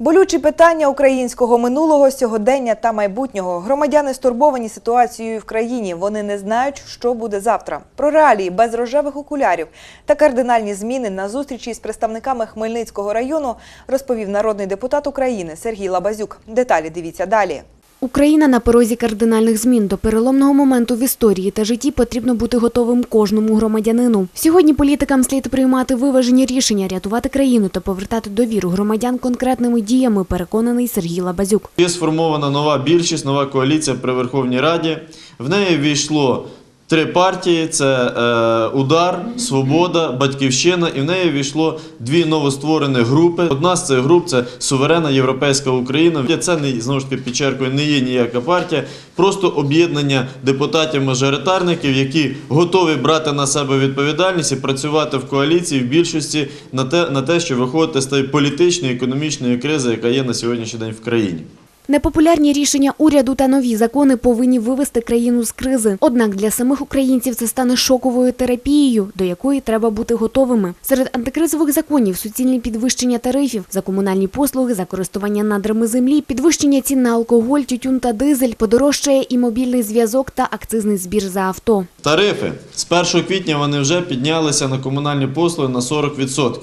Болючі питання українського минулого, сьогодення та майбутнього. Громадяни стурбовані ситуацією в країні. Вони не знають, що буде завтра. Про реалії без рожевих окулярів та кардинальні зміни на зустрічі з представниками Хмельницького району розповів народний депутат України Сергій Лабазюк. Деталі дивіться далі. Україна на порозі кардинальних змін. До переломного моменту в історії та житті потрібно бути готовим кожному громадянину. Сьогодні політикам слід приймати виважені рішення, рятувати країну та повертати довіру громадян конкретними діями, переконаний Сергій Лабазюк. Є сформована нова більшість, нова коаліція при Верховній Раді. В неї війшло три партії: це е, Удар, Свобода, Батьківщина. І в неї війшло дві новостворені групи. Одна з цих груп це суверенна європейська Україна. Це не знову ж таки підчеркую, не є ніяка партія, просто об'єднання депутатів-мажоритарників, які готові брати на себе відповідальність і працювати в коаліції в більшості на те, на те, що виходити з тієї політичної економічної кризи, яка є на сьогоднішній день в країні. Непопулярні рішення уряду та нові закони повинні вивести країну з кризи. Однак для самих українців це стане шоковою терапією, до якої треба бути готовими. Серед антикризових законів суцільне підвищення тарифів за комунальні послуги, за користування надрами землі, підвищення цін на алкоголь, тютюн та дизель, подорожчає і мобільний зв'язок та акцизний збір за авто. Тарифи з 1 квітня вони вже піднялися на комунальні послуги на 40%.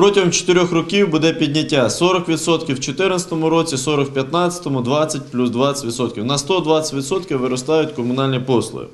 Протягом 4 років буде підняття 40% в 2014 році, 40% в 2015, 20 плюс 20%. На 120% виростають комунальні послуги.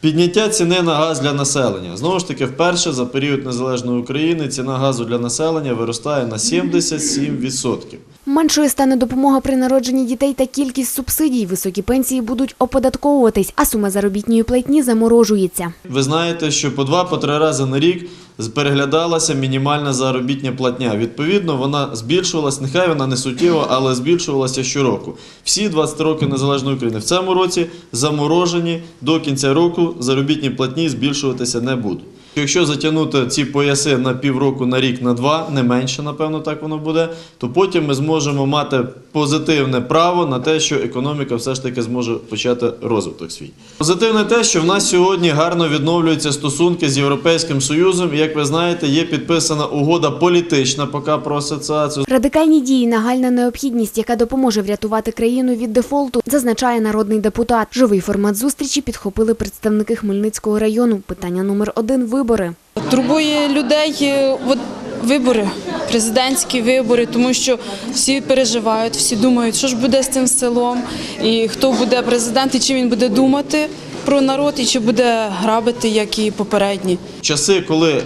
Підняття ціни на газ для населення. Знову ж таки, вперше за період незалежної України ціна газу для населення виростає на 77%. Меншою стане допомога при народженні дітей та кількість субсидій. Високі пенсії будуть оподатковуватись, а сума заробітної платні заморожується. Ви знаєте, що по два по три рази на рік переглядалася мінімальна заробітня платня. Відповідно, вона збільшувалась, нехай вона не суттєво, але збільшувалася щороку. Всі 20 років незалежної України в цьому році заморожені до кінця року заробітні платні збільшуватися не будуть. Якщо затягнути ці пояси на півроку, на рік, на два, не менше, напевно, так воно буде, то потім ми зможемо мати позитивне право на те, що економіка все ж таки зможе почати розвиток свій. Позитивне те, що в нас сьогодні гарно відновлюються стосунки з Європейським Союзом. Як ви знаєте, є підписана угода політична поки про асоціацію. Радикальні дії нагальна необхідність, яка допоможе врятувати країну від дефолту, зазначає народний депутат. Живий формат зустрічі підхопили представники Хмельницького району. Питання номер один вибори. Турбує людей е, от, вибори, президентські вибори, тому що всі переживають, всі думають, що ж буде з цим селом, і хто буде президент, і чим він буде думати про народ, і чи буде грабити, як і попередні. Часи, коли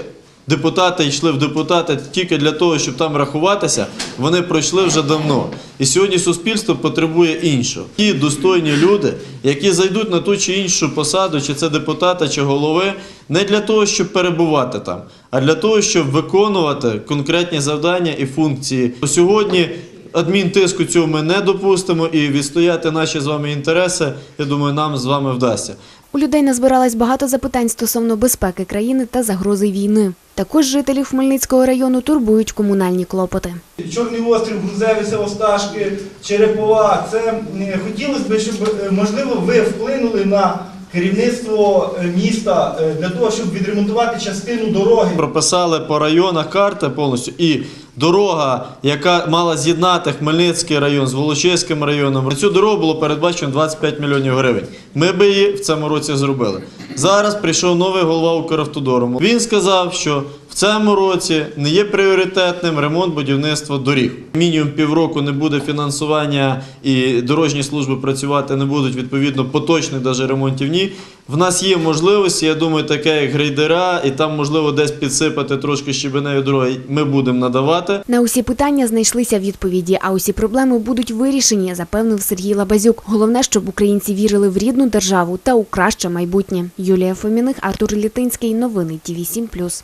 депутати йшли в депутати тільки для того, щоб там рахуватися, вони пройшли вже давно. І сьогодні суспільство потребує іншого. Ті достойні люди, які зайдуть на ту чи іншу посаду, чи це депутата, чи голови, не для того, щоб перебувати там, а для того, щоб виконувати конкретні завдання і функції. Сьогодні адмінтиску цього ми не допустимо і відстояти наші з вами інтереси, я думаю, нам з вами вдасться. У людей назбиралось багато запитань стосовно безпеки країни та загрози війни. Також жителів Хмельницького району турбують комунальні клопоти. Чорний острів, Грузевиця, Осташки, Черепова. Це е, хотілося б, щоб е, можливо ви вплинули на керівництво е, міста для того, щоб відремонтувати частину дороги. Прописали по районах карти повністю і дорога, яка мала з'єднати Хмельницький район з Волочиським районом. На цю дорогу було передбачено 25 мільйонів гривень. Ми би її в цьому році зробили. Зараз прийшов новий голова Укравтодору. Він сказав, що в цьому році не є пріоритетним ремонт будівництва доріг. Мінімум півроку не буде фінансування і дорожні служби працювати не будуть відповідно поточних даже ремонтів. Ні. В нас є можливості, я думаю, таке як грейдера, і там можливо десь підсипати трошки щебеневої дороги. Ми будемо надавати. На усі питання знайшлися відповіді, а усі проблеми будуть вирішені, запевнив Сергій Лабазюк. Головне, щоб українці вірили в рідну державу та у краще майбутнє. Юлія Фоміних, Артур Літинський. Новини ТІВІ 7+.